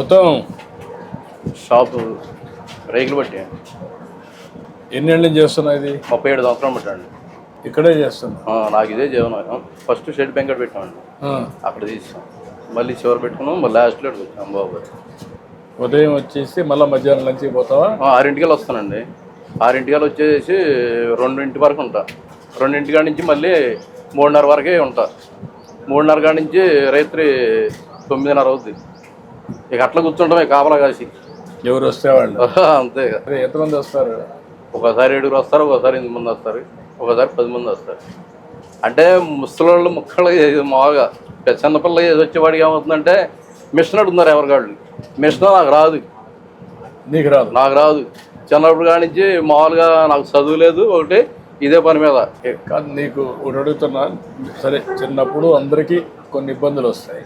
మొత్తం షాపు రేకులు బట్టి ఎన్నేళ్ళ చేస్తున్నా ఇది? ముప్పై ఏడు సంవత్సరాలు పెట్టండి ఇక్కడే చేస్తున్నా. నాకు ఇదే జీవనం. ఫస్ట్ షెడ్ బెంకట్ పెట్టామండి. అక్కడ తీసాం. మళ్ళీ చివరి పెట్టుకున్నాం మళ్ళీ లాస్ట్లో వచ్చాం బాబు. ఉదయం వచ్చేసి మళ్ళీ మధ్యాహ్నం లంచ్కి పోతావా? ఆరింటికల్ వస్తానండి. ఆరింటికల్ వచ్చేసి రెండింటి వరకు ఉంటా. రెండింటి కాడి నుంచి మళ్ళీ మూడున్నర వరకే ఉంటా. మూడున్నర కాడి నుంచి రాత్రి తొమ్మిదిన్నర అవుద్ది. ఇక అట్లా కూర్చుంటామే కాపలా కాసి. ఎవరు వస్తే వాళ్ళు? అంతే ఎంతమంది వస్తారు? ఒకసారి ఏడుగురు వస్తారు ఒకసారి ఎనిమిది మంది వస్తారు ఒకసారి పది మంది వస్తారు. అంటే ముసలోళ్ళు ముక్కలు మామూలుగా. చిన్నపిల్ల ఏది వచ్చేవాడికి ఏమవుతుందంటే మిషన్ అడుగుతున్నారు ఎవరికాళ్ళు. మిషన్ నాకు రాదు. నీకు రాదు? నాకు రాదు. చిన్నప్పుడు కాడి నుంచి మామూలుగా నాకు చదువు లేదు ఒకటి ఇదే పని మీద. కాదు నీకు ఒకటి అడుగుతున్నా. సరే చిన్నప్పుడు అందరికీ కొన్ని ఇబ్బందులు వస్తాయి.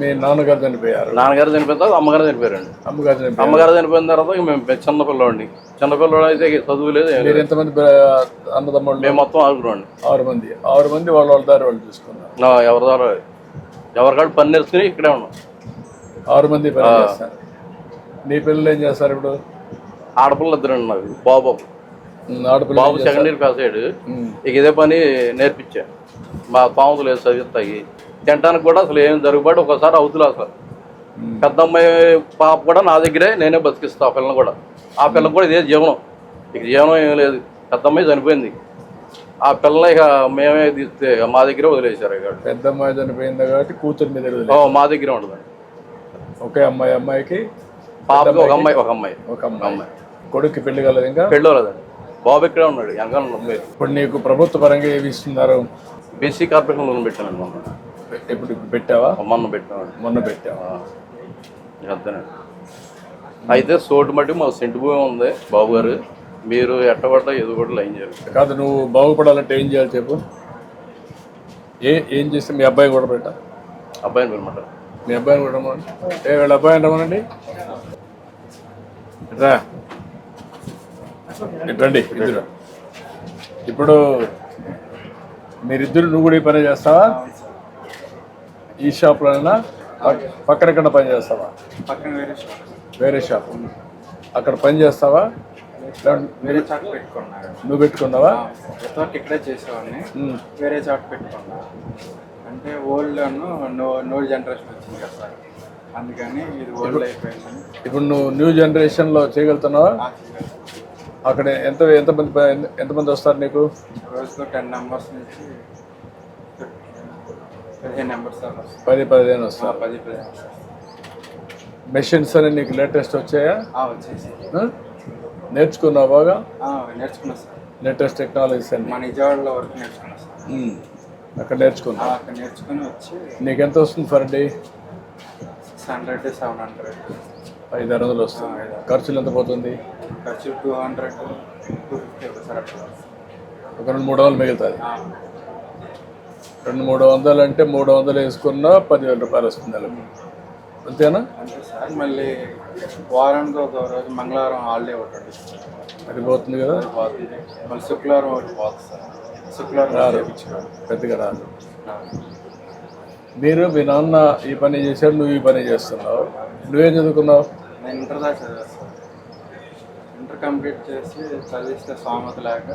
మీ నాన్నగారు చనిపోయారు. నాన్నగారు చనిపోయిన తర్వాత అమ్మగారు చనిపోయారండి. అమ్మగారు చనిపోయారు. అమ్మగారు చనిపోయిన తర్వాత ఇక మేము పెద్ద చిన్నపిల్లవాడిని చిన్నపిల్లవాడు అయితే ఇక చదువు లేదు. మీరు ఎంతమంది అన్నదమ్ముళ్ళు? మేము మొత్తం ఆగురండి ఆరు మంది. ఆరు మంది వాళ్ళ వాళ్ళ దారి వాళ్ళు చూసుకున్నారు. ఎవరి ద్వారా ఎవరికాడు పని నేర్చుకుని ఇక్కడే ఉన్నాం. ఆరు మంది పని చేస్తారు. నీ పిల్లలు ఏం చేస్తారు ఇప్పుడు? ఆడపిల్ల ఇద్దరండి నాకు బాబు. ఆడపిల్ల బాబు సెకండ్ ఇయర్ పాస్ అయ్యాడు. ఇక ఇదే పని నేర్పించా. మా పాములు లేదు చదివిస్తాయి. తినడానికి కూడా అసలు ఏం జరుగుబాటు ఒకసారి అవుతులే అసలు. పెద్ద అమ్మాయి పాప కూడా నా దగ్గరే నేనే బతికిస్తా ఆ పిల్లని కూడా. ఆ పిల్లకి కూడా ఇదే జీవనం. ఇక జీవనం ఏం లేదు. పెద్ద అమ్మాయి చనిపోయింది. ఆ పిల్లని ఇక మేమే తీస్తే మా దగ్గరే వదిలేశారు ఇక. పెద్ద అమ్మాయి చనిపోయింది కాబట్టి కూతురు మీద మా దగ్గరే ఉండదు ఒకే అమ్మాయి అమ్మాయికి పాపకి ఒక అమ్మాయి ఒక అమ్మాయి. ఒక అమ్మాయి. కొడుక్కి పెళ్ళి కలదు ఇంకా? పెళ్ళోలేదండి బాబు ఇక్కడే ఉన్నాడు నొప్పి ఇప్పుడు నీకు ప్రభుత్వ పరంగా ఏమి ఇస్తున్నారు? బీసీ కార్పొరేషన్ లోన్ పెట్టానండి ఇప్పుడు పెట్టావా? మొన్న పెట్టామండి మొన్న పెట్టావా? అంతేనండి అయితే సోటు మట్టి మా సెంటు భూమి ఉంది బాబు గారు. మీరు ఎట్టబడ్డా ఏదో కూడా లైన్ చేయాలి. కాదు నువ్వు బాగుపడాలంటే ఏం చేయాలి చెప్పు? ఏ ఏం చేస్తే మీ అబ్బాయి కూడా పెట్టా? అబ్బాయిని పిలమాట మీ అబ్బాయిని కూడా ఏ వీళ్ళ అబ్బాయిని రమ్మనండి. రా. రండి ఇద్దరు ఇప్పుడు మీరిద్దరు నువ్వు కూడా ఈ పని చేస్తావా? ఈ షాప్లోనైనా పక్- పక్కన ఎక్కడ పని చేస్తావా? పక్కన వేరే షాప్ వేరే షాప్ అక్కడ పని చేస్తావా? వేరే చాట్ పెట్టుకున్నారు నువ్వు పెట్టుకున్నావా? ఎంతవరకు ఇక్కడే చేసేవాడిని. వేరే చాట్ పెట్టుకున్నా. అంటే ఓల్డ్ నో నో జనరేషన్ వచ్చింది కదా సార్. అందుకని ఇది ఓల్డ్ అయిపోయిందని. ఇప్పుడు నువ్వు న్యూ జనరేషన్లో చేయగలుగుతున్నావా. అక్కడ ఎంత ఎంతమంది ఎంతమంది వస్తారు నీకు? రోజుకు టెన్ నెంబర్స్ నుంచి పదిహేను నెంబర్స్ దాకా వస్తాయి. పది పదిహేను వస్తాయి. మెషిన్స్ అని నీకు లేటెస్ట్ వచ్చాయా? నేర్చుకున్నావు బాగా? నేర్చుకున్నా సార్. లేటెస్ట్ టెక్నాలజీస్ అన్ని. మా నిజవాడలో వరకు నేర్చుకున్నా సార్. అక్కడ ఆ, నేర్చుకున్నావు అక్కడ నేర్చుకుని వచ్చి నీకు ఎంత వస్తుంది per day six hundred seven hundred. ఐదు ఆరు వందలు వస్తుంది. ఖర్చులు ఎంత పోతుంది? ఖర్చు two hundred two fifty sir ఒక రెండు మూడు వందలు మిగులుతుంది. రెండు మూడు వందలు అంటే మూడు వందలు వేసుకున్నా పదివేల రూపాయలు వస్తుంది నెలకు. అంతేనా? అంతే సార్ మళ్ళీ వారానికి ఒక రోజు మంగళవారం హాలిడే ఒకటి. అది పోతుంది కదా? పోతుంది. మళ్ళీ శుక్రవారం ఒకటి పోతుంది సార్. శుక్రవారం. చేయించుకోవాలి పెద్దగా రాదు. మీరు మీ నాన్న ఈ పని చేశాడు నువ్వు ఈ పని చేస్తున్నావు. నువ్వేం చదువుకున్నావు? నేను ఇంటర్ దాకా చదివాను సార్. కంప్లీట్ చేసి చదివిస్తే స్వామత లేక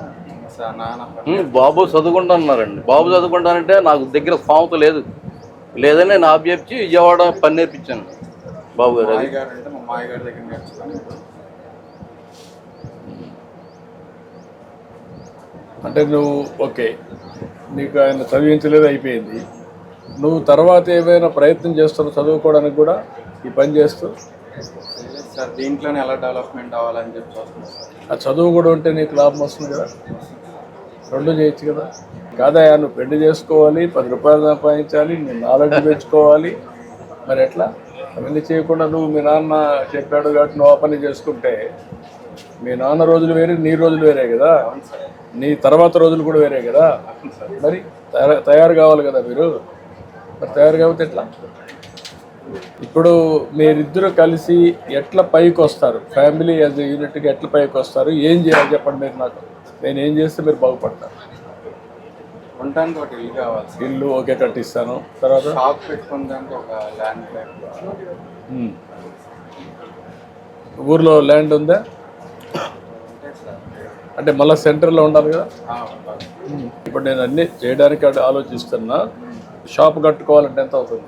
నాన్న బాబు చదువుకుంటానన్నారండి బాబు చదువుకుంటానంటే నాకు దగ్గర స్థామత లేదు. లేదని నేను ఆబ్జెప్చి విజయవాడ పని నేర్పించాను. బాబు గారు అది. అంటే మా మాయగారి దగ్గర నేర్చుకొని అంటే నువ్వు ఓకే నీకు ఆయన చదివించలేదు అయిపోయింది. నువ్వు తర్వాత ఏమైనా ప్రయత్నం చేస్తున్నావు చదువుకోవడానికి కూడా ఈ పని చేస్తూ? సార్ దీంట్లోనే ఎలా డెవలప్మెంట్ అవ్వాలని చెప్పి చూస్తున్నాను ఆ చదువు కూడా ఉంటే నీకు లాభం వస్తుంది కదా. రెండు చేయొచ్చు కదా. కాదయా నువ్వు పెళ్ళి చేసుకోవాలి పది రూపాయలు సంపాదించాలి నీ నాలెడ్జ్ పెంచుకోవాలి. మరి ఎట్లా? అవన్నీ చేయకుండా నువ్వు మీ నాన్న చెప్పాడు కాబట్టి నువ్వు ఆ పని చేసుకుంటే మీ నాన్న రోజులు వేరే నీ రోజులు వేరే కదా. నీ తర్వాత రోజులు కూడా వేరే కదా. మరి తయారు తయారు కావాలి కదా మీరు? మరి తయారు కాకపోతే ఎట్లా? ఇప్పుడు మీరిద్దరు కలిసి ఎట్లా పైకి వస్తారు? ఫ్యామిలీ యాజ్ యూనిట్గా ఎట్లా పైకి వస్తారు? ఏం చేయాలి చెప్పండి మీరు నాకు. నేను ఏం చేస్తే మీరు బాగుపడతారు? ఉండడానికి ఒక ఇల్లు కావాలి. ఇల్లు ఓకే కట్టిస్తాను. తర్వాత? షాప్ పెట్టుకోవడానికి ఒక ల్యాండ్. ఊర్లో ల్యాండ్ ఉందా? అంటే మళ్ళీ సెంటర్లో ఉండాలి కదా. ఇప్పుడు నేను అన్ని చేయడానికి ఆలోచిస్తున్నా. షాప్ కట్టుకోవాలంటే ఎంత అవుతుంది?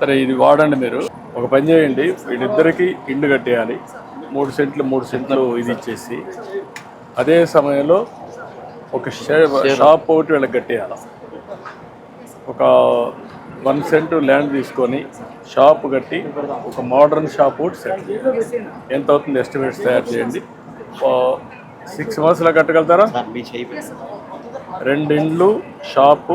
సరే ఇది వాడండి మీరు. ఒక పని చేయండి. వీళ్ళిద్దరికి ఇల్లు కట్టేయాలి. మూడు సెంట్లు మూడు సెంట్లు ఇది ఇచ్చేసి. అదే సమయంలో ఒక షాప్ ఒకటి వీళ్ళకి కట్టేయాలి. ఒక వన్ సెంట్ ల్యాండ్ తీసుకొని షాప్ కట్టి ఒక మోడర్న్ షాప్ ఒకటి సెట్ చేయాలి. ఎంత అవుతుంది ఎస్టిమేట్స్ తయారు చేయండి. సిక్స్ మంత్స్లో కట్టగలుగుతారా? రెండు ఇండ్లు షాపు